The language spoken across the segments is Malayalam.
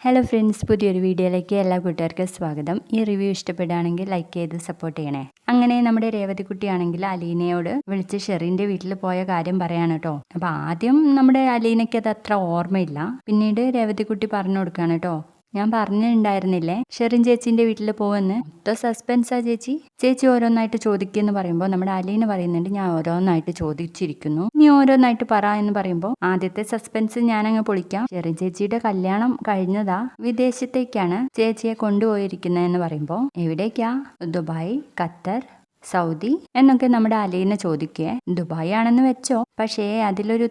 ഹലോ ഫ്രണ്ട്സ് പുതിയൊരു വീഡിയോയിലേക്ക് എല്ലാ കൂട്ടുകാർക്കും സ്വാഗതം. ഈ റിവ്യൂ ഇഷ്ടപ്പെടുകയാണെങ്കിൽ ലൈക്ക് ചെയ്ത് സപ്പോർട്ട് ചെയ്യണേ. അങ്ങനെ നമ്മുടെ രേവതിക്കുട്ടിയാണെങ്കിൽ അലീനയോട് വിളിച്ച് ഷെറിന്റെ വീട്ടിൽ പോയ കാര്യം പറയാണ് കേട്ടോ അപ്പൊ ആദ്യം നമ്മുടെ അലീനയ്ക്ക് അത് അത്ര ഓർമ്മയില്ല. പിന്നീട് രേവതിക്കുട്ടി പറഞ്ഞു കൊടുക്കുകയാണ് കേട്ടോ ഞാൻ പറഞ്ഞിട്ടുണ്ടായിരുന്നില്ലേ? ഷെറിൻ ചേച്ചിന്റെ വീട്ടിൽ പോവെന്ന്? മൊത്തം സസ്പെൻസാ ചേച്ചി? ചേച്ചി ഓരോന്നായിട്ട് ചോദിക്കുമെന്ന് പറയുമ്പോൾ നമ്മുടെ അലീന പറയുന്നുണ്ട് ഞാൻ ഓരോന്നായിട്ട് ചോദിച്ചിരിക്കുന്നു. നീ ഓരോന്നായിട്ട് പറ എന്ന് പറയുമ്പോൾ ആദ്യത്തെ സസ്പെൻസ് ഞാനങ്ങ് പൊളിക്കാം. ഷെറിൻ ചേച്ചിയുടെ കല്യാണം കഴിഞ്ഞതാ വിദേശത്തേക്കാണ് ചേച്ചിയെ കൊണ്ടുപോയിരിക്കുന്നതെന്ന് പറയുമ്പോൾ എവിടേക്കാ? ദുബായ് ഖത്തർ സൗദി എന്നൊക്കെ നമ്മുടെ അലീന ചോദിക്കുക ദുബായ് ആണെന്ന് വെച്ചോ? പക്ഷേ അതിലൊരു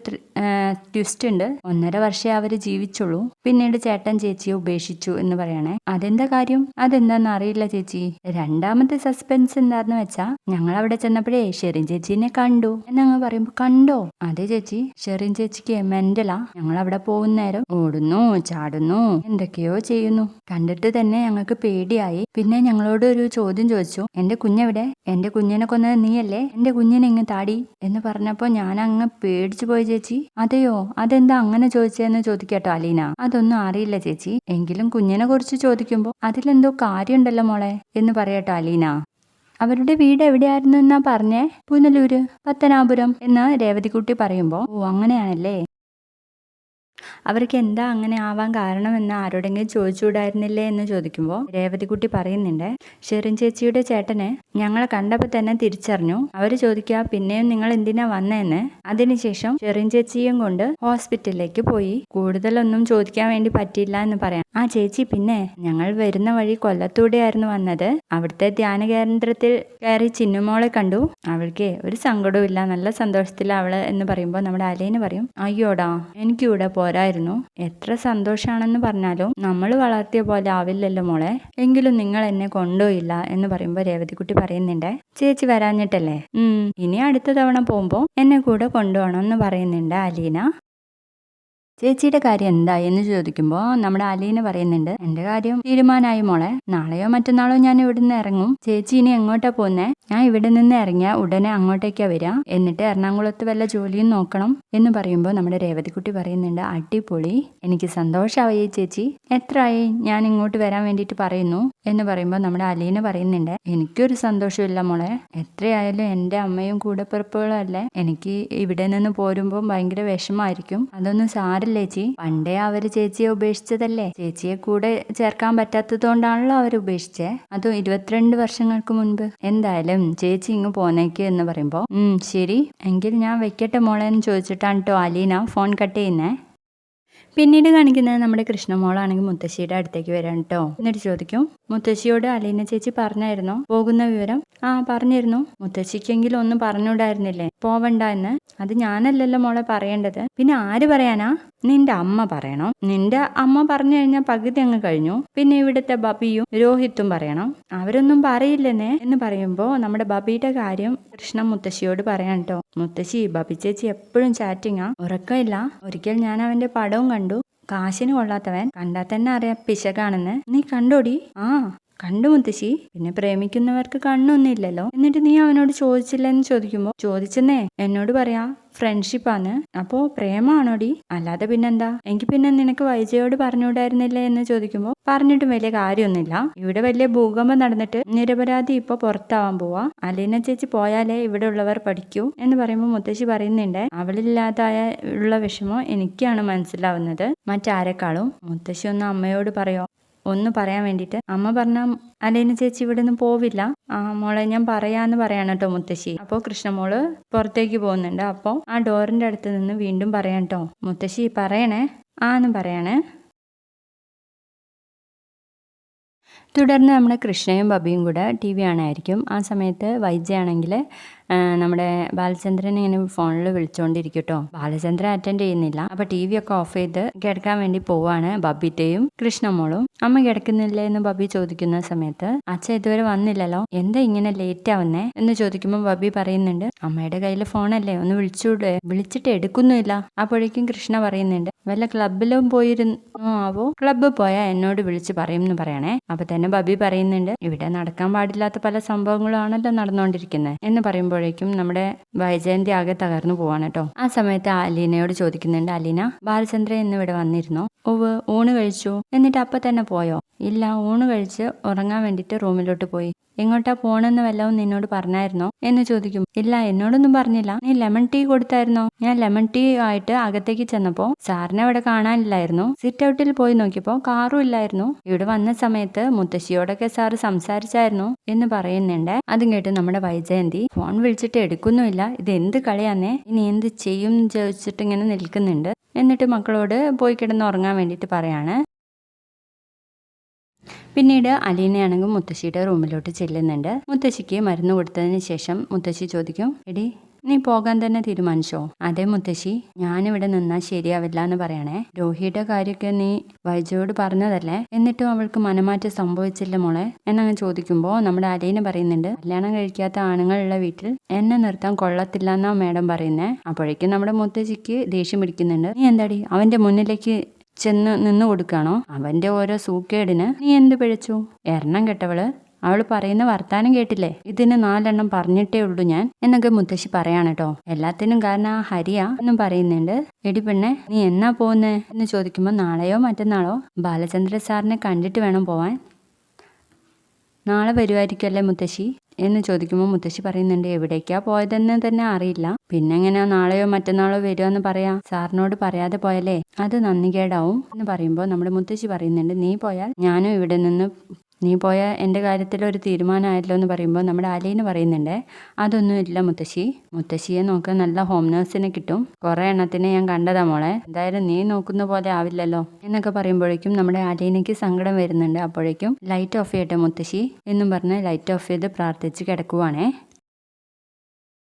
ട്വിസ്റ്റ് ഉണ്ട്. ഒന്നര വർഷമേ അവർ ജീവിച്ചുള്ളൂ. പിന്നീട് ചേട്ടൻ ചേച്ചിയെ ഉപേക്ഷിച്ചു എന്ന് പറയണേ. അതെന്താ കാര്യം? അതെന്താന്ന് അറിയില്ല ചേച്ചി. രണ്ടാമത്തെ സസ്പെൻസ് എന്താന്ന് വെച്ചാ ഞങ്ങൾ അവിടെ ചെന്നപ്പോഴേ ഷെറിൻ ചേച്ചീനെ കണ്ടു. എന്നങ്ങ് പറയുമ്പോ കണ്ടോ? അതെ ചേച്ചി ഷെറിൻ ചേച്ചിക്ക് മെന്റലാ. ഞങ്ങൾ അവിടെ പോകുന്ന നേരം ഓടുന്നു ചാടുന്നു എന്തൊക്കെയോ ചെയ്യുന്നു. കണ്ടിട്ട് തന്നെ ഞങ്ങൾക്ക് പേടിയായി. പിന്നെ ഞങ്ങളോട് ഒരു ചോദ്യം ചോദിച്ചു. എന്റെ കുഞ്ഞെവിടെ? എന്റെ കുഞ്ഞിനെ കൊന്നത് നീയല്ലേ? എന്റെ കുഞ്ഞിനെ ഇങ്ങ് താടി എന്ന് പറഞ്ഞപ്പോ ഞാൻ അങ്ങ് പേടിച്ചു പോയി ചേച്ചി. അതെയോ? അതെന്താ അങ്ങനെ ചോദിച്ചതെന്ന് ചോദിക്കട്ടോ അലീന. അതൊന്നും അറിയില്ല ചേച്ചി. എങ്കിലും കുഞ്ഞിനെ കുറിച്ച് ചോദിക്കുമ്പോൾ അതിലെന്തോ കാര്യമുണ്ടല്ലോ മോളെ എന്ന് പറയട്ടോ അലീന. അവരുടെ വീട് എവിടെയായിരുന്നു എന്നാ പറഞ്ഞേ? പുനലൂര് പത്തനാപുരം എന്ന് രേവതിക്കുട്ടി പറയുമ്പോൾ ഓ അങ്ങനെയാണല്ലേ? അവർക്ക് എന്താ അങ്ങനെ ആവാൻ കാരണമെന്ന് ആരോടെങ്കിലും ചോദിച്ചുകൂടായിരുന്നില്ലേ എന്ന് ചോദിക്കുമ്പോൾ രേവതിക്കുട്ടി പറയുന്നുണ്ട് ഷെറിൻ ചേച്ചിയുടെ ചേട്ടനെ ഞങ്ങളെ കണ്ടപ്പോൾ തന്നെ തിരിച്ചറിഞ്ഞു. അവർ ചോദിക്കുക പിന്നെയും നിങ്ങൾ എന്തിനാ വന്നതെന്ന് അതിനുശേഷം ഷെറിൻ ചേച്ചിയും കൊണ്ട് ഹോസ്പിറ്റലിലേക്ക് പോയി. കൂടുതലൊന്നും ചോദിക്കാൻ വേണ്ടി പറ്റിയില്ല എന്ന് പറയാം. ആ ചേച്ചി പിന്നെ ഞങ്ങൾ വരുന്ന വഴി കൊല്ലത്തൂടെയായിരുന്നു വന്നത്. അവിടുത്തെ ധ്യാന കേന്ദ്രത്തിൽ കയറി ചിന്നുമോളെ കണ്ടു. അവൾക്ക് ഒരു സങ്കടവും ഇല്ല നല്ല സന്തോഷത്തിലാണ് അവൾ എന്ന് പറയുമ്പോൾ നമ്മുടെ അലേന് പറയും അയ്യോടാ എനിക്കിവിടെ പോരായിരുന്നു എത്ര സന്തോഷമാണെന്ന് പറഞ്ഞാലും നമ്മൾ വളർത്തിയ പോലെ ആവില്ലല്ലോ മോളെ. എങ്കിലും നിങ്ങൾ എന്നെ കൊണ്ടുപോയില്ല എന്ന് പറയുമ്പോൾ രേവതിക്കുട്ടി പറയുന്നുണ്ട്. ചേച്ചി വരാഞ്ഞിട്ടല്ലേ? ഇനി അടുത്ത തവണ പോകുമ്പോൾ എന്നെ കൂടെ കൊണ്ടുപോകണം എന്ന് പറയുന്നുണ്ട് അലീന. ചേച്ചിയുടെ കാര്യം എന്താ എന്ന് ചോദിക്കുമ്പോൾ നമ്മുടെ അലീന പറയുന്നുണ്ട് എന്റെ കാര്യം തീരുമാനമായി മോളെ. നാളെയോ മറ്റന്നാളോ ഞാൻ ഇവിടുന്ന് ഇറങ്ങും. ചേച്ചി ഇനി എങ്ങോട്ടാ പോകുന്നേ ഞാൻ ഇവിടെ നിന്ന് ഇറങ്ങിയ ഉടനെ അങ്ങോട്ടേക്കാ വരിക എന്നിട്ട് എറണാകുളത്ത് വല്ല ജോലിയും നോക്കണം. എന്ന് പറയുമ്പോൾ നമ്മുടെ രേവതിക്കുട്ടി പറയുന്നുണ്ട് അടിപൊളി. എനിക്ക് സന്തോഷമായി ചേച്ചി. എത്രയായി? ഞാൻ ഇങ്ങോട്ട് വരാൻ വേണ്ടിയിട്ട് പറയുന്നു. എന്ന് പറയുമ്പോൾ നമ്മുടെ അലീന പറയുന്നുണ്ട് എനിക്കൊരു സന്തോഷമില്ല മോളെ. എത്രയായാലും എന്റെ അമ്മയും കൂടെ പിറപ്പുകളും അല്ലേ? എനിക്ക് ഇവിടെ നിന്ന് പോരുമ്പോൾ ഭയങ്കര വിഷമായിരിക്കും അതൊന്നും സാരില്ല. ചേച്ചി. പണ്ടേ അവർ ചേച്ചിയെ ഉപേക്ഷിച്ചതല്ലേ? ചേച്ചിയെ കൂടെ ചേർക്കാൻ പറ്റാത്തതുകൊണ്ടാണല്ലോ അവർ ഉപേക്ഷിച്ചേ. അതും ഇരുപത്തിരണ്ട് വർഷങ്ങൾക്ക് മുൻപ്? എന്തായാലും ചേച്ചി ഇങ്ങ് പോന്നേക്ക് എന്ന് പറയുമ്പോൾ ഉം ശരി. എങ്കിൽ ഞാൻ വെക്കട്ടെ മോളെ എന്ന് ചോദിച്ചിട്ടാണ് കേട്ടോ അലീന ഫോൺ കട്ട് ചെയ്യുന്നേ. പിന്നീട് കാണിക്കുന്നത് നമ്മുടെ കൃഷ്ണമോളാണെങ്കിൽ മുത്തശ്ശിയുടെ അടുത്തേക്ക് വരാൻ കേട്ടോ എന്നിട്ട് ചോദിക്കും മുത്തശ്ശിയോട് അലീന ചേച്ചി പറഞ്ഞായിരുന്നോ? പോകുന്ന വിവരം? ആ പറഞ്ഞിരുന്നു. മുത്തശ്ശിക്കെങ്കിലും ഒന്നും പറഞ്ഞുകൂടായിരുന്നില്ലേ? പോവണ്ട എന്ന്. അത് ഞാനല്ലല്ലോ മോളെ പറയേണ്ടത്. പിന്നെ ആര് പറയാനാ? നിന്റെ അമ്മ പറയണം. നിന്റെ അമ്മ പറഞ്ഞു കഴിഞ്ഞാൽ പകുതി അങ്ങ് കഴിഞ്ഞു. പിന്നെ ഇവിടുത്തെ ബബിയും രോഹിത്തും പറയണം. അവരൊന്നും പറയില്ലെന്നേ എന്ന് പറയുമ്പോൾ നമ്മുടെ ബബിയുടെ കാര്യം കൃഷ്ണ മുത്തശ്ശിയോട് പറയാം കേട്ടോ മുത്തശ്ശി ബബി ചേച്ചി എപ്പോഴും ചാറ്റിങ്ങാ. ഉറക്കമില്ല. ഒരിക്കൽ ഞാൻ അവന്റെ പടവും കണ്ടു. കാശിന് കൊള്ളാത്തവൻ കണ്ടാൽ തന്നെ അറിയാം പിശകാണെന്ന്. നീ കണ്ടോടി? ആ കണ്ടു മുത്തശ്ശി. പിന്നെ പ്രേമിക്കുന്നവർക്ക് കണ്ണൊന്നുമില്ലല്ലോ എന്നിട്ട് നീ അവനോട് ചോദിച്ചില്ലെന്ന് ചോദിക്കുമ്പോൾ ചോദിച്ചെന്നേ എന്നോട് പറയാ. ഫ്രണ്ട്ഷിപ്പാന്ന് അപ്പോ പ്രേമാണോടി? അല്ലാതെ പിന്നെന്താ? എനിക്ക് പിന്നെ നിനക്ക് വൈജയോട് പറഞ്ഞുകൂടായിരുന്നില്ലേ എന്ന് ചോദിക്കുമ്പോൾ പറഞ്ഞിട്ടും വലിയ കാര്യമൊന്നുമില്ല. ഇവിടെ വലിയ ഭൂകമ്പം നടന്നിട്ട് നിരപരാധി ഇപ്പൊ പുറത്താവാൻ പോവാ. അലീന ചേച്ചി പോയാലേ ഇവിടെ ഉള്ളവർ പഠിക്കൂ എന്ന് പറയുമ്പോൾ മുത്തശ്ശി പറയുന്നുണ്ട്. അവളില്ലാതായ ഉള്ള വിഷമം എനിക്കാണ് മനസ്സിലാവുന്നത്. മറ്റാരെക്കാളും? മുത്തശ്ശി ഒന്ന് അമ്മയോട് പറയോ? ഒന്ന് പറയാൻ വേണ്ടിയിട്ട്. അമ്മ പറഞ്ഞ അലീന ചേച്ചി ഇവിടെ നിന്ന് പോവില്ല. ആ മോളെ ഞാൻ പറയാന്ന് പറയാണ് കേട്ടോ മുത്തശ്ശി. അപ്പോൾ കൃഷ്ണമോൾ പുറത്തേക്ക് പോകുന്നുണ്ട്. അപ്പോൾ ആ ഡോറിന്റെ അടുത്ത് നിന്ന് വീണ്ടും പറയാം കേട്ടോ മുത്തശ്ശി പറയണേ. ആന്ന് പറയണേ. തുടർന്ന് നമ്മുടെ കൃഷ്ണയും ബബിയും കൂടെ ടി വി ആണായിരിക്കും ആ സമയത്ത് വൈജയാണെങ്കിൽ നമ്മുടെ ബാലചന്ദ്രൻ ഇങ്ങനെ ഫോണിൽ വിളിച്ചുകൊണ്ടിരിക്കും കേട്ടോ ബാലചന്ദ്രൻ അറ്റൻഡ് ചെയ്യുന്നില്ല. അപ്പൊ ടി വി ഒക്കെ ഓഫ് ചെയ്ത് കിടക്കാൻ വേണ്ടി പോവാണ് ബബിറ്റയും കൃഷ്ണമോളും. അമ്മ കിടക്കുന്നില്ലേ എന്ന് ബബി ചോദിക്കുന്ന സമയത്ത് അച്ഛൻ ഇതുവരെ വന്നില്ലല്ലോ. എന്താ ഇങ്ങനെ ലേറ്റ് ആവുന്നേ? എന്ന് ചോദിക്കുമ്പോൾ ബബി പറയുന്നുണ്ട് അമ്മയുടെ കയ്യിൽ ഫോണല്ലേ ഒന്ന് വിളിച്ചൂടെ? വിളിച്ചിട്ട് എടുക്കുന്നില്ല അപ്പോഴേക്കും കൃഷ്ണ പറയുന്നുണ്ട് വല്ല ക്ലബിലും പോയിരുന്നു ആവോ ക്ലബ്ബ് പോയാൽ എന്നോട് വിളിച്ച് പറയും എന്ന് പറയണേ. അപ്പൊ തന്നെ ബബി പറയുന്നുണ്ട് ഇവിടെ നടക്കാൻ പാടില്ലാത്ത പല സംഭവങ്ങളും ആണല്ലോ നടന്നുകൊണ്ടിരിക്കുന്നത് എന്ന് പറയുമ്പോൾ പറയുമ്പോഴേക്കും നമ്മുടെ വൈജയന്തി ആകെ തകർന്നു പോവാണ് കേട്ടോ. ആ സമയത്ത് അലീനയോട് ചോദിക്കുന്നുണ്ട് അലീന ബാലചന്ദ്രൻ ഇന്ന് ഇവിടെ വന്നിരുന്നോ? ഓവ് ഊണ് കഴിച്ചു. എന്നിട്ട് അപ്പൊ തന്നെ പോയോ? ഇല്ല ഊണ് കഴിച്ച് ഉറങ്ങാൻ വേണ്ടിയിട്ട് റൂമിലോട്ട് പോയി. എങ്ങോട്ടാ പോണെന്ന് വല്ലതും നിന്നോട് പറഞ്ഞായിരുന്നോ? എന്ന് ചോദിക്കും. ഇല്ല എന്നോടൊന്നും പറഞ്ഞില്ല. നീ ലെമൺ ടീ കൊടുത്തായിരുന്നോ? ഞാൻ ലെമൺ ടീ ആയിട്ട് അകത്തേക്ക് ചെന്നപ്പോ സാറിനെ അവിടെ കാണാനില്ലായിരുന്നു. സിറ്റ് ഔട്ടിൽ പോയി നോക്കിയപ്പോ കാറും ഇല്ലായിരുന്നു. ഇവിടെ വന്ന സമയത്ത് മുത്തശ്ശിയോടൊക്കെ സാറ് സംസാരിച്ചായിരുന്നു എന്ന് പറയുന്നുണ്ട്. അതും കേട്ട് നമ്മുടെ വൈജയന്തി ഫോൺ വിളിച്ചിട്ട് എടുക്കുന്നുമില്ല. ഇത് എന്ത് കളിയാന്നേ? ഇനി എന്ത് ചെയ്യും ചോദിച്ചിട്ട് ഇങ്ങനെ നിൽക്കുന്നുണ്ട്. എന്നിട്ട് മക്കളോട് പോയി കിടന്ന് ഉറങ്ങാൻ വേണ്ടിയിട്ട് പറയാണ്. പിന്നീട് അലീനയാണെങ്കിൽ മുത്തശ്ശിയുടെ റൂമിലോട്ട് ചെല്ലുന്നുണ്ട്. മുത്തശ്ശിക്ക് മരുന്ന് കൊടുത്തതിന് ശേഷം മുത്തശ്ശി ചോദിക്കും എടി നീ പോകാൻ തന്നെ തീരുമാനിച്ചോ? അതെ മുത്തശ്ശി ഞാനിവിടെ നിന്നാൽ ശരിയാവില്ല എന്ന് പറയണേ. രോഹിയുടെ കാര്യമൊക്കെ നീ വൈജയോട് പറഞ്ഞതല്ലേ? എന്നിട്ടും അവൾക്ക് മനമാറ്റം സംഭവിച്ചില്ല മോളെ. എന്നങ്ങ് ചോദിക്കുമ്പോൾ നമ്മുടെ അലീന പറയുന്നുണ്ട് കല്യാണം കഴിക്കാത്ത ആണുങ്ങളുള്ള വീട്ടിൽ എന്നെ നിർത്താൻ കൊള്ളത്തില്ല എന്നാ മാഡം പറയുന്നേ. അപ്പോഴേക്കും നമ്മുടെ മുത്തശ്ശിക്ക് ദേഷ്യം പിടിക്കുന്നുണ്ട് നീ എന്താടി അവന്റെ മുന്നിലേക്ക് ചെന്ന് നിന്ന് കൊടുക്കുകയാണോ അവന്റെ ഓരോ സൂക്കേടിന് നീ എന്ത് പിഴച്ചു? എണ്ണം കെട്ടവൾ അവൾ പറയുന്ന വർത്താനം കേട്ടില്ലേ? ഇതിന് നാലെണ്ണം പറഞ്ഞിട്ടേ ഉള്ളൂ ഞാൻ എന്നൊക്കെ മുത്തശ്ശി പറയാണ് കേട്ടോ എല്ലാത്തിനും കാരണം ആ ഹരിയ എന്നും പറയുന്നുണ്ട്. എടി പെണ്ണെ നീ എന്നാ പോകുന്നേ എന്ന് ചോദിക്കുമ്പോൾ നാളെയോ മറ്റന്നാളോ ബാലചന്ദ്ര സാറിനെ കണ്ടിട്ട് വേണം പോവാൻ. നാളെ വരുമായിരിക്കുമല്ലേ മുത്തശ്ശി? എന്ന് ചോദിക്കുമ്പോൾ മുത്തശ്ശി പറയുന്നുണ്ട് എവിടേക്കാ പോയതെന്ന് തന്നെ അറിയില്ല. പിന്നെ എങ്ങനെയാ നാളെയോ മറ്റന്നാളോ വരുമെന്ന് പറയാ? സാറിനോട് പറയാതെ പോയാലേ അത് നന്ദികേടാവും എന്ന് പറയുമ്പോൾ നമ്മുടെ മുത്തശ്ശി പറയുന്നുണ്ട് നീ പോയാൽ ഞാനും ഇവിടെ നിന്ന് നീ പോയ എന്റെ കാര്യത്തിൽ ഒരു തീരുമാനമായല്ലോ എന്ന് പറയുമ്പോൾ നമ്മുടെ അലീന് പറയുന്നുണ്ട് അതൊന്നുമില്ല മുത്തശ്ശി. മുത്തശ്ശിയെ നോക്കാൻ നല്ല ഹോം നേഴ്സിനെ കിട്ടും. കുറേ എണ്ണത്തിനെ ഞാൻ കണ്ടതാ മോളെ. എന്തായാലും നീ നോക്കുന്ന പോലെ ആവില്ലല്ലോ. എന്നൊക്കെ പറയുമ്പോഴേക്കും നമ്മുടെ അലീനയ്ക്ക് സങ്കടം വരുന്നുണ്ട്. അപ്പോഴേക്കും ലൈറ്റ് ഓഫ് ചെയ്യട്ടെ മുത്തശ്ശി. എന്നും പറഞ്ഞ് ലൈറ്റ് ഓഫ് ചെയ്ത് പ്രാർത്ഥിച്ച് കിടക്കുവാണേ.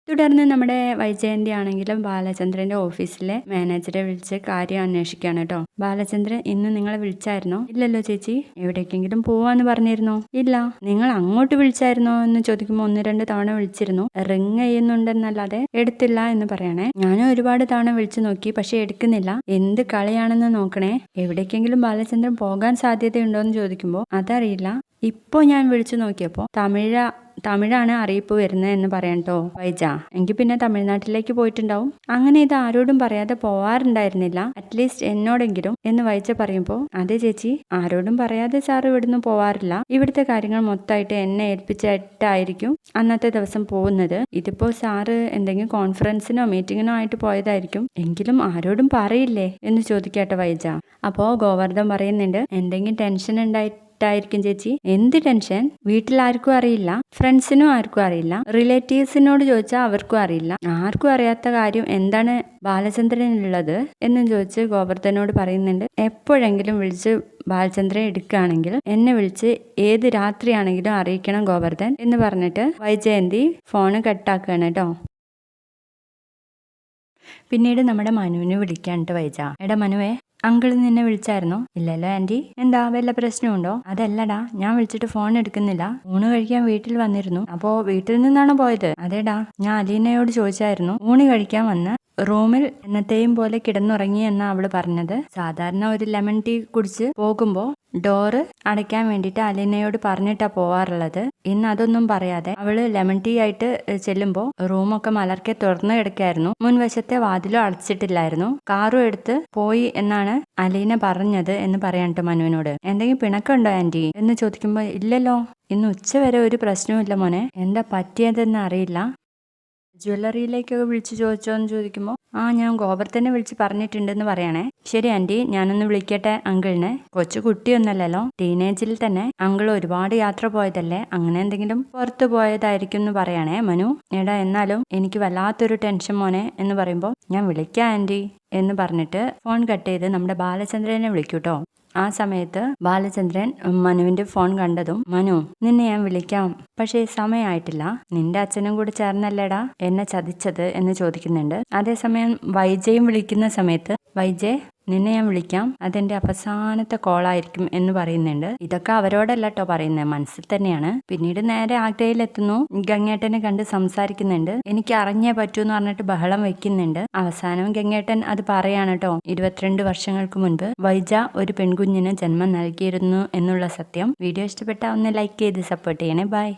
തുടർന്ന് നമ്മുടെ വൈജയന്തി ആണെങ്കിലും ബാലചന്ദ്രന്റെ ഓഫീസിലെ മാനേജറെ വിളിച്ച് കാര്യം അന്വേഷിക്കുകയാണ് കേട്ടോ. ബാലചന്ദ്രൻ ഇന്ന് നിങ്ങളെ വിളിച്ചായിരുന്നോ? ഇല്ലല്ലോ ചേച്ചി. എവിടേക്കെങ്കിലും പോവാന്ന് പറഞ്ഞിരുന്നോ? ഇല്ല. നിങ്ങൾ അങ്ങോട്ട് വിളിച്ചായിരുന്നോ? എന്ന് ചോദിക്കുമ്പോൾ ഒന്ന് രണ്ട് തവണ വിളിച്ചിരുന്നു. റിങ് ചെയ്യുന്നുണ്ടെന്നല്ലാതെ എടുത്തില്ല എന്ന് പറയണേ. ഞാനും ഒരുപാട് തവണ വിളിച്ചു നോക്കി പക്ഷെ എടുക്കുന്നില്ല. എന്ത് കളിയാണെന്ന് നോക്കണേ. എവിടേക്കെങ്കിലും ബാലചന്ദ്രൻ പോകാൻ സാധ്യതയുണ്ടോ എന്ന് ചോദിക്കുമ്പോൾ അതറിയില്ല. ഇപ്പോൾ ഞാൻ വിളിച്ചു നോക്കിയപ്പോൾ തമിഴ തമിഴാണ് അറിയിപ്പ് വരുന്നത് എന്ന് പറയാം കേട്ടോ വൈജ. എങ്കിൽ പിന്നെ തമിഴ്നാട്ടിലേക്ക് പോയിട്ടുണ്ടാവും. അങ്ങനെ ഇത് ആരോടും പറയാതെ പോവാറുണ്ടായിരുന്നില്ല. അറ്റ്ലീസ്റ്റ് എന്നോടെങ്കിലും എന്ന് വൈജ പറയുമ്പോൾ അതെ ചേച്ചി ആരോടും പറയാതെ സാർ ഇവിടുന്ന് പോവാറില്ല. ഇവിടുത്തെ കാര്യങ്ങൾ മൊത്തമായിട്ട് എന്നെ ഏൽപ്പിച്ചിട്ടായിരിക്കും അന്നത്തെ ദിവസം പോകുന്നത്. ഇതിപ്പോ സാറ് എന്തെങ്കിലും കോൺഫറൻസിനോ മീറ്റിങ്ങിനോ ആയിട്ട് പോയതായിരിക്കും. എങ്കിലും ആരോടും പറയില്ലേ? എന്ന് ചോദിക്കാട്ടെ വൈജ. അപ്പോൾ ഗോവർദ്ധൻ പറയുന്നുണ്ട് എന്തെങ്കിലും ടെൻഷൻ ഉണ്ടായിട്ട് ായിരിക്കും ചേച്ചി. എന്ത് ടെൻഷൻ? വീട്ടിൽ ആർക്കും അറിയില്ല. ഫ്രണ്ട്സിനും ആർക്കും അറിയില്ല. റിലേറ്റീവ്സിനോട് ചോദിച്ചാൽ അവർക്കും അറിയില്ല. ആർക്കും അറിയാത്ത കാര്യം എന്താണ് ബാലചന്ദ്രനുള്ളത് എന്നും ചോദിച്ച് ഗോവർദ്ധനോട് പറയുന്നുണ്ട്. എപ്പോഴെങ്കിലും വിളിച്ച് ബാലചന്ദ്രൻ എടുക്കുകയാണെങ്കിൽ എന്നെ വിളിച്ച് ഏത് രാത്രിയാണെങ്കിലും അറിയിക്കണം ഗോവർദ്ധൻ എന്ന് പറഞ്ഞിട്ട് വൈജയന്തി ഫോണ് കട്ടാക്കുകയാണ് കേട്ടോ. പിന്നീട് നമ്മുടെ മനുവിനെ വിളിക്കാനിട്ട് വൈജ. എടാ മനുവേ അങ്കിൾ നിന്നെ വിളിച്ചായിരുന്നോ? ഇല്ലല്ലോ ആന്റി എന്താ വല്ല പ്രശ്നമുണ്ടോ? അതല്ലടാ ഞാൻ വിളിച്ചിട്ട് ഫോൺ എടുക്കുന്നില്ല. ഊണ് കഴിക്കാൻ വീട്ടിൽ വന്നിരുന്നു. അപ്പോ വീട്ടിൽ നിന്നാണോ പോയത്? അതേടാ ഞാൻ അലീനയോട് ചോദിച്ചായിരുന്നു. ഊണ് കഴിക്കാൻ വന്ന് റൂമിൽ എന്നത്തെയും പോലെ കിടന്നുറങ്ങി എന്നാ അവൾ പറഞ്ഞത്. സാധാരണ ഒരു ലെമൺ ടീ കുടിച്ച് പോകുമ്പോ ഡോറ് അടയ്ക്കാൻ വേണ്ടിയിട്ട് അലീനയോട് പറഞ്ഞിട്ടാ പോവാറുള്ളത്. ഇന്ന് അതൊന്നും പറയാതെ അവൾ ലെമൺ ടീ ആയിട്ട് ചെല്ലുമ്പോൾ റൂമൊക്കെ മലർക്കെ തുറന്നു കിടക്കായിരുന്നു. മുൻവശത്തെ വാതിലും അടച്ചിട്ടില്ലായിരുന്നു. കാറും എടുത്ത് പോയി എന്നാണ് അലീന പറഞ്ഞത് എന്ന് പറയാൻ മനുവിനോട്. എന്തെങ്കിലും പിണക്കുണ്ടോ ആന്റി? എന്ന് ചോദിക്കുമ്പോൾ ഇല്ലല്ലോ. ഇന്ന് ഉച്ചവരെ ഒരു പ്രശ്നവുമില്ല മോനെ. എന്താ പറ്റിയതെന്ന് അറിയില്ല. ജ്വല്ലറിയിലേക്കൊക്കെ വിളിച്ച് ചോദിച്ചോ എന്ന് ചോദിക്കുമ്പോൾ ആ ഞാൻ ഗോവർദ്ധനെ വിളിച്ച് പറഞ്ഞിട്ടുണ്ടെന്ന് പറയണേ. ശരി ആന്റി ഞാനൊന്ന് വിളിക്കട്ടെ അങ്കിളിനെ. കൊച്ചു കുട്ടിയൊന്നല്ലല്ലോ. ടീനേജിൽ തന്നെ അങ്കിൾ ഒരുപാട് യാത്ര പോയതല്ലേ? അങ്ങനെ എന്തെങ്കിലും പുറത്തു പോയതായിരിക്കും എന്ന് പറയണേ മനു. എടാ എന്നാലും എനിക്ക് വല്ലാത്തൊരു ടെൻഷൻ മോനെ എന്ന് പറയുമ്പോൾ ഞാൻ വിളിക്കാം ആന്റി എന്ന് പറഞ്ഞിട്ട് ഫോൺ കട്ട് ചെയ്ത് നമ്മുടെ ബാലചന്ദ്രനെ വിളിക്കൂട്ടോ. ആ സമയത്ത് ബാലചന്ദ്രൻ മനുവിന്റെ ഫോൺ കണ്ടതും മനു നിന്നെ ഞാൻ വിളിക്കാം. പക്ഷേ സമയമായിട്ടില്ല നിന്റെ അച്ഛനും കൂടി ചേർന്നല്ലേടാ? എന്നെ ചതിച്ചത്? എന്ന് ചോദിക്കുന്നുണ്ട്. അതേസമയം വൈജയും വിളിക്കുന്ന സമയത്ത് വൈജയ് നിന്നെ ഞാൻ വിളിക്കാം. അതെന്റെ അവസാനത്തെ കോളായിരിക്കും എന്ന് പറയുന്നുണ്ട്. ഇതൊക്കെ അവരോടല്ല കേട്ടോ പറയുന്നത് മനസ്സിൽ തന്നെയാണ്. പിന്നീട് നേരെ ആഗ്രയിലെത്തുന്നു. ഗംഗേട്ടനെ കണ്ട് സംസാരിക്കുന്നുണ്ട്. എനിക്ക് അറിഞ്ഞേ പറ്റൂ എന്ന് പറഞ്ഞിട്ട് ബഹളം വെക്കുന്നുണ്ട്. അവസാനം ഗംഗേട്ടൻ അത് പറയാണ് കേട്ടോ ഇരുപത്തിരണ്ട് വർഷങ്ങൾക്ക് മുൻപ് വൈജ ഒരു പെൺകുഞ്ഞിന് ജന്മം നൽകിയിരുന്നു എന്നുള്ള സത്യം. വീഡിയോ ഇഷ്ടപ്പെട്ട ഒന്ന് ലൈക്ക് ചെയ്ത് സപ്പോർട്ട് ചെയ്യണേ. ബൈ